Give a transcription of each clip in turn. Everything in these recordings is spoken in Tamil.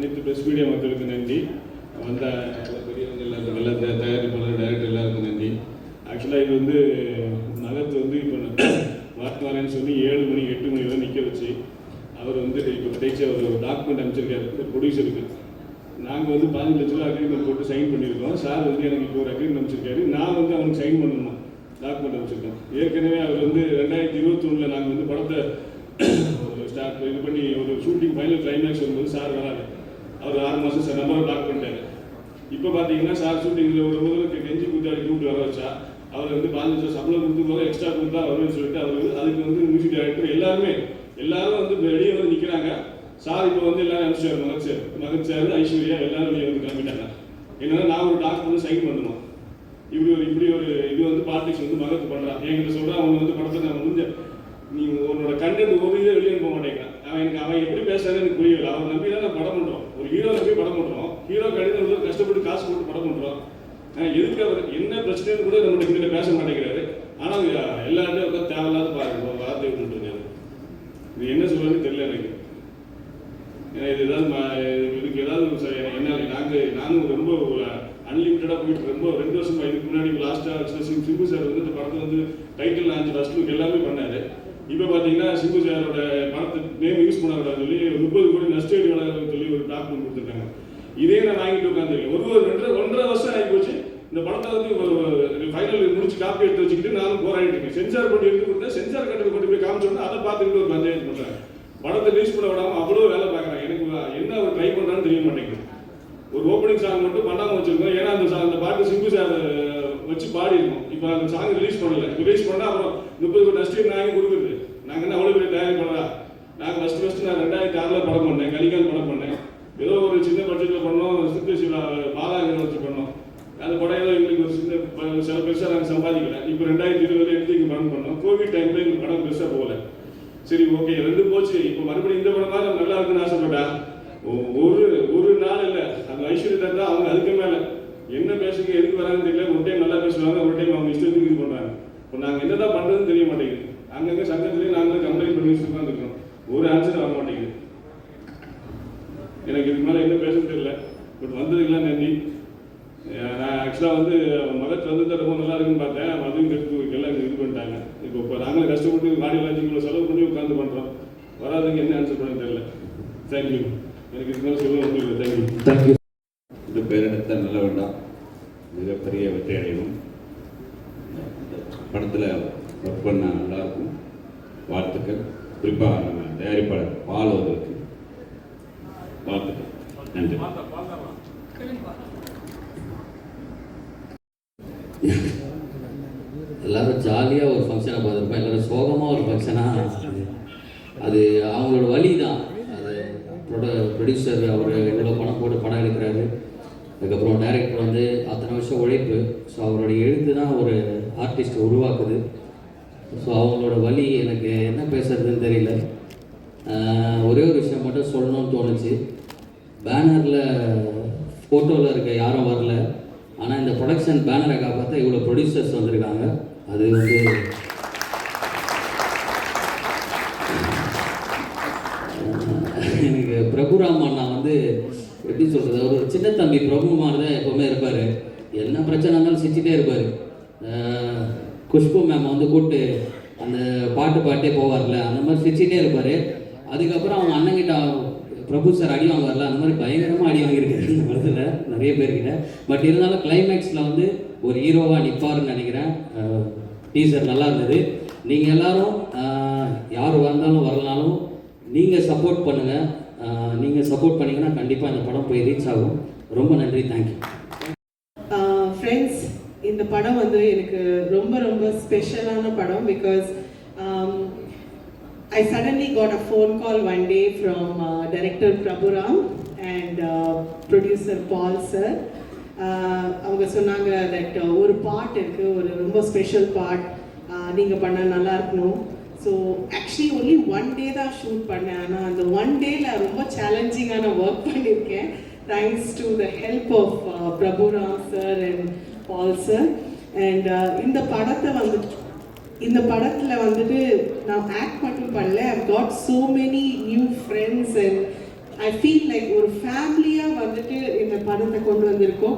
அனைத்து ப்ரெஸ் மீடியா மக்களுக்கு நன்றி. வந்த பெரியவங்க எல்லாருக்கும் எல்லா தயாரிப்பாளர் டைரக்டர் எல்லாருக்கும் நன்றி. ஆக்சுவலாக இது வந்து நகரத்து வந்து இப்போ வாக்கு வரேன்னு சொல்லி ஏழு மணி எட்டு மணி வரை நிற்க வச்சு அவர் வந்து இப்போ கடைசி அவர் ஒரு டாக்குமெண்ட் அனுப்பிச்சிருக்காரு ப்ரொடியூசருக்கு நாங்கள் வந்து பதினஞ்சு லட்ச ரூபா அக்ரிமெண்ட் போட்டு சைன் பண்ணியிருக்கோம். சார் வந்து எனக்கு இப்போ ஒரு அக்ரிமெண்ட் அனுப்பிச்சிருக்காரு. நான் வந்து அவனுக்கு சைன் பண்ணணும்? டாக்குமெண்ட் அனுப்பிச்சிருக்கோம். ஏற்கனவே அவர் வந்து ரெண்டாயிரத்தி இருபத்தொன்னில் நாங்கள் வந்து படத்தை ஒரு ஸ்டார்ட் இது பண்ணி ஒரு ஷூட்டிங் ஃபைனல் கிளைமேக்ஸ் வரும்போது சார் வராது அவர் ஆறு மாதம் சார் நம்பரை பிளாக் பண்ணிட்டாரு. இப்போ பார்த்தீங்கன்னா சார் ஷூட்டிங்கில் ஒரு முதல்ல கெஞ்சி கூத்தாடி கூப்பிட்டு வர வச்சா அவர் வந்து பாஞ்சு லட்சம் சம்பளம் கொடுத்து போக எக்ஸ்ட்ரா கொடுத்தா வரும்னு சொல்லிட்டு அவர் அதுக்கு வந்து மியூசிக் டைரக்டர் எல்லாருமே எல்லாரும் வந்து வெளியே வந்து நிற்கிறாங்க சார் இப்போ வந்து எல்லாரும் அனுப்பிச்சார் மகத் சார் மகத் சார் ஐஸ்வர்யா எல்லாரும் வெளியே வந்து கிளம்பிட்டாங்க. என்னன்னா நான் ஒரு டாக்டர் வந்து சைன் பண்ணணும்? இப்படி ஒரு இப்படி ஒரு இது வந்து பாலிடிக்ஸ் வந்து மகத்து பண்ணுறான் என்கிட்ட சொல்கிறேன் அவன் வந்து படத்தை நான் முடிஞ்ச நீ உன்னோட கண்டென்ட் ஒரு இதை வெளியே போக மாட்டேங்கிறேன். அவன் எனக்கு அவன் எப்படி பேசுறான்னு எனக்கு புரியல. அவன் நம்பி தான் படம் பண்ணுறோம் ஒரு ஹீரோ நம்பி படம் பண்ணுறோம் ஹீரோ கடிதம் வந்து கஷ்டப்பட்டு காசு போட்டு படம் பண்ணுறோம் எதுக்கு அவர் என்ன பிரச்சனைன்னு கூட நம்ம கிட்ட பேச மாட்டேங்கிறாரு. ஆனால் எல்லாருமே உட்காந்து தேவையில்லாத பாருங்க வார்த்தை விட்டுட்டு இது என்ன சொல்றதுன்னு தெரியல எனக்கு. இது ஏதாவது இதுக்கு ஏதாவது என்ன நாங்கள் நானும் ரொம்ப அன்லிமிட்டடாக போயிட்டு ரொம்ப ரெண்டு வருஷமா இதுக்கு முன்னாடி லாஸ்ட்டாக சிம்பு சார் வந்து இந்த படத்தை வந்து டைட்டில் லான்ச் ஃபஸ்ட் லுக் எல்லாமே பண்ணாரு. இப்போ பார்த்தீங்கன்னா சிம்பு சாரோட பணத்தை நேம் யூஸ் பண்ணக்கூடாதுன்னு சொல்லி முப்பது கோடி நஷ்டேடி வளர்க்கணும்னு சொல்லி ஒரு டாக்குமெண்ட் கொடுத்துருக்காங்க. இதே நான் வாங்கிட்டு உட்காந்துருக்கேன் ஒரு ஒரு ரெண்டரை ஒன்றரை வருஷம் ஆகி போச்சு. இந்த படத்தை வந்து ஒரு ஃபைனல் முடிச்சு காப்பி எடுத்து வச்சுக்கிட்டு நானும் போராடிட்டு இருக்கேன். சென்சார் பண்ணி எடுத்து கொடுத்தா சென்சார் கட்டணம் கொண்டு போய் காமிச்சோன்னா அதை பார்த்துக்கிட்டு ஒரு பஞ்சாயத்து பண்ணுறாங்க படத்தை ரிலீஸ் பண்ண விடாமல் அவ்வளோ வேலை பார்க்குறாங்க. எனக்கு என்ன அவர் ட்ரை பண்ணுறான்னு தெரிய மாட்டேங்குது. ஒரு ஓப்பனிங் சாங் மட்டும் பண்ணாமல் வச்சுருக்கோம். ஏன்னா அந்த அந்த பாட்டு சிம்பு சார் வச்சு பாடி இருக்கும் இப்போ அந்த சாங் ரிலீஸ் பண்ணல. ரிலீஸ் பண்ணால் அப்புறம் முப்பது கோடி நஷ்டம் நாங்கள் கொடுக்குறது நாங்கள் என்ன அவ்வளோ பெரிய தயாரி பண்ணலாம் நாங்கள் ஃபஸ்ட்டு ஃபஸ்ட்டு நான் ரெண்டாயிரத்தி ஆறில் படம் பண்ணேன் கலிகால் படம் பண்ணேன். ஏதோ ஒரு சின்ன பட்ஜெட்டில் பண்ணோம் சித்தேஸ்வரா பாலாங்கர் வச்சு பண்ணோம். அந்த படம் ஏதோ எங்களுக்கு ஒரு சின்ன சில பெருசாக நாங்கள் சம்பாதிக்கல. இப்போ ரெண்டாயிரத்தி இருபது எடுத்து இங்கே படம் பண்ணோம். கோவிட் டைமில் எங்களுக்கு படம் பெருசாக போகல. சரி ஓகே ரெண்டு போச்சு. இப்போ மறுபடியும் இந்த படம் தான் நல்லா இருக்குன்னு ஆசைப்பட்டா ஒ- ஒரு ஒரு நாள் இல்லை. அந்த ஐஸ்வர்யா தான் அவங்க அதுக்கு மேலே. என்ன பேசுங்க எதுக்கு வராங்கன்னு தெரியல. ஒரு டைம் நல்லா பேசுவாங்க ஒரு டைம் அவங்க இஷ்டத்துக்கு இது பண்ணுறாங்க இப்போ நாங்கள் என்னதான் பண்ணுறதுன்னு தெரிய மாட்டேங்குது அங்கங்கே சங்கத்துலேயே நாங்களும் கம்ப்ளைண்ட் பண்ணி உட்காந்துருக்கோம் ஒரு ஆன்சர் வர மாட்டேங்குது எனக்கு இதுக்கு மேலே என்ன பேசணும் தெரியல வந்ததுக்கெல்லாம் நன்றி நான் ஆக்சுவலாக வந்து மகத் வந்து ரொம்ப நல்லா இருக்குன்னு பார்த்தேன். அதுவும் கெடுத்து எல்லாம் இது பண்ணிட்டாங்க. இப்போ இப்போ நாங்களும் கஷ்டப்பட்டு மாடி லாஜிக்கில் செலவு பண்ணி உட்காந்து பண்ணுறோம் வராதுங்க என்ன ஆன்சர் பண்ண தெரியல. தேங்க்யூ எனக்கு மேலே சொல்ல இல்லை. தேங்க்யூ தேங்க்யூ இந்த பேரெடுத்த நல்ல வேண்டாம். மிகப்பெரிய வெற்றி அடையணும் படத்தில் ஒர்க் பண்ண நல்லாயிருக்கும் வாழ்த்துக்கள். குறிப்பாக நம்ம தயாரிப்பாளர் பால் அவர்களுக்கு. வாழ்த்துக்கள். நன்றி. எல்லாரும் ஜாலியாக ஒரு ஃபங்க்ஷனை பார்த்துருப்போம். எல்லாரும் சோகமாக ஒரு ஃபங்க்ஷனாக அது அவங்களோட வழி தான் அது ப்ரொடியூசர் அவர் எவ்வளோ பணம் போட்டு படம் எடுக்கிறாரு. அதுக்கப்புறம் டைரக்டர் வந்து அத்தனை வருஷம் உழைப்பு. ஸோ அவருடைய எழுத்து தான் ஒரு ஆர்டிஸ்ட்டை உருவாக்குது. ஸோ அவங்களோட வழி எனக்கு என்ன பேசுறதுன்னு தெரியல. ஒரே ஒரு விஷயம் மட்டும் சொல்லணும்னு தோணுச்சு. பேனரில் ஃபோட்டோவில் இருக்க யாரும் வரல. ஆனால் இந்த ப்ரொடக்ஷன் பேனரை காப்பாற்ற இவ்வளோ ப்ரொடியூசர்ஸ் வந்திருக்காங்க. அது வந்து எனக்கு பிரபுராம் அண்ணா வந்து எப்படி சொல்கிறது அவர் ஒரு சின்ன தம்பி பிரபு மாதிரி தான் எப்போவுமே இருப்பார். என்ன பிரச்சனை இருந்தாலும் செஞ்சுட்டே இருப்பார். குஷ்பு மேம் வந்து கூப்பிட்டு அந்த பாட்டு பாட்டே போவார்ல அந்த மாதிரி சிரிச்சிட்டே இருப்பார். அதுக்கப்புறம் அவங்க அண்ணங்கிட்ட பிரபு சார் அடி வாங்குவார்ல அந்த மாதிரி பயங்கரமாக அடி வாங்கியிருக்காரு இந்த படத்தில் நிறைய பேர்கிட்ட. பட் இருந்தாலும் கிளைமேக்ஸில் வந்து ஒரு ஹீரோவாக நிற்பாருன்னு நினைக்கிறேன். டீசர் நல்லா இருந்தது. நீங்கள் எல்லாரும் யார் வந்தாலும் வரலனாலும் நீங்கள் சப்போர்ட் பண்ணுங்கள் நீங்கள் சப்போர்ட் பண்ணிங்கன்னா கண்டிப்பாக இந்த படம் போய் ரீச் ஆகும். ரொம்ப நன்றி. தேங்க்யூ ஃப்ரெண்ட்ஸ் இந்த படம் வந்து எனக்கு ரொம்ப ரொம்ப ஸ்பெஷலான படம் because I suddenly got call phone call one day from director Prabhuram and producer Paul sir அவங்க சொன்னாங்க தட் uh, ஒரு பாட் இருக்குது ஒரு ரொம்ப ஸ்பெஷல் பாட் uh, நீங்கள் பண்ணால் நல்லா இருக்கணும். So actually only one day தான் ஷூட் பண்ணேன். ஆனால் அந்த ஒன் டேல ரொம்ப சேலஞ்சிங்கான ஒர்க் பண்ணியிருக்கேன் thanks to the help of Prabhuram sir and Paul sir and இந்த படத்தை வந்து இந்த படத்தில் வந்துட்டு நான் ஆக்ட் மட்டும் பண்ணல. I got so many new friends and I feel like ஒரு ஃபேமிலியாக வந்துட்டு இந்த படத்தை கொண்டு வந்திருக்கோம்.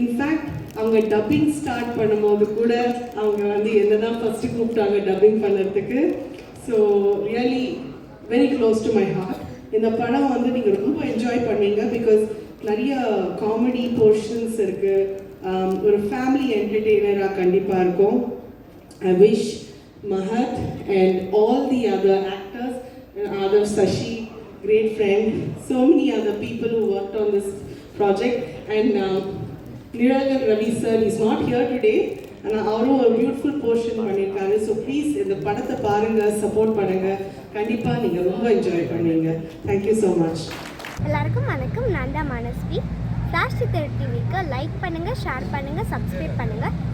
இன்ஃபேக்ட் அவங்க டப்பிங் ஸ்டார்ட் பண்ணும்போது கூட அவங்க வந்து என்ன தான் ஃபஸ்ட்டு கூப்பிட்டாங்க டப்பிங் பண்ணுறதுக்கு so really very close to my heart இந்த படம் வந்து நீங்கள் ரொம்ப என்ஜாய் பண்ணீங்க பிகாஸ் நிறைய காமெடி போர்ஷன்ஸ் இருக்குது ஒரு ஃபேமிலி என்டர்டெய்னராக கண்டிப்பாக இருக்கும். I wish Mahat and all the other actors, and Adav Sashi, great friend, so many other people who worked on this project, and uh, Niragar Ravi sir is not here today, and அவரும் ஒரு பியூட்டிஃபுல் போர்ஷன் பண்ணியிருக்காரு. ஸோ ப்ளீஸ் இந்த படத்தை பாருங்கள் சப்போர்ட் பண்ணுங்கள் கண்டிப்பாக நீங்கள் ரொம்ப என்ஜாய் பண்ணுவீங்க. தேங்க்யூ ஸோ மச் எல்லாருக்கும் வணக்கம். நான் தான் மனஸ்வி. ஃப்ளாஷ் சித்தர் டிவிக்கு லைக் பண்ணுங்கள் ஷேர் பண்ணுங்கள் சப்ஸ்கிரைப் பண்ணுங்கள்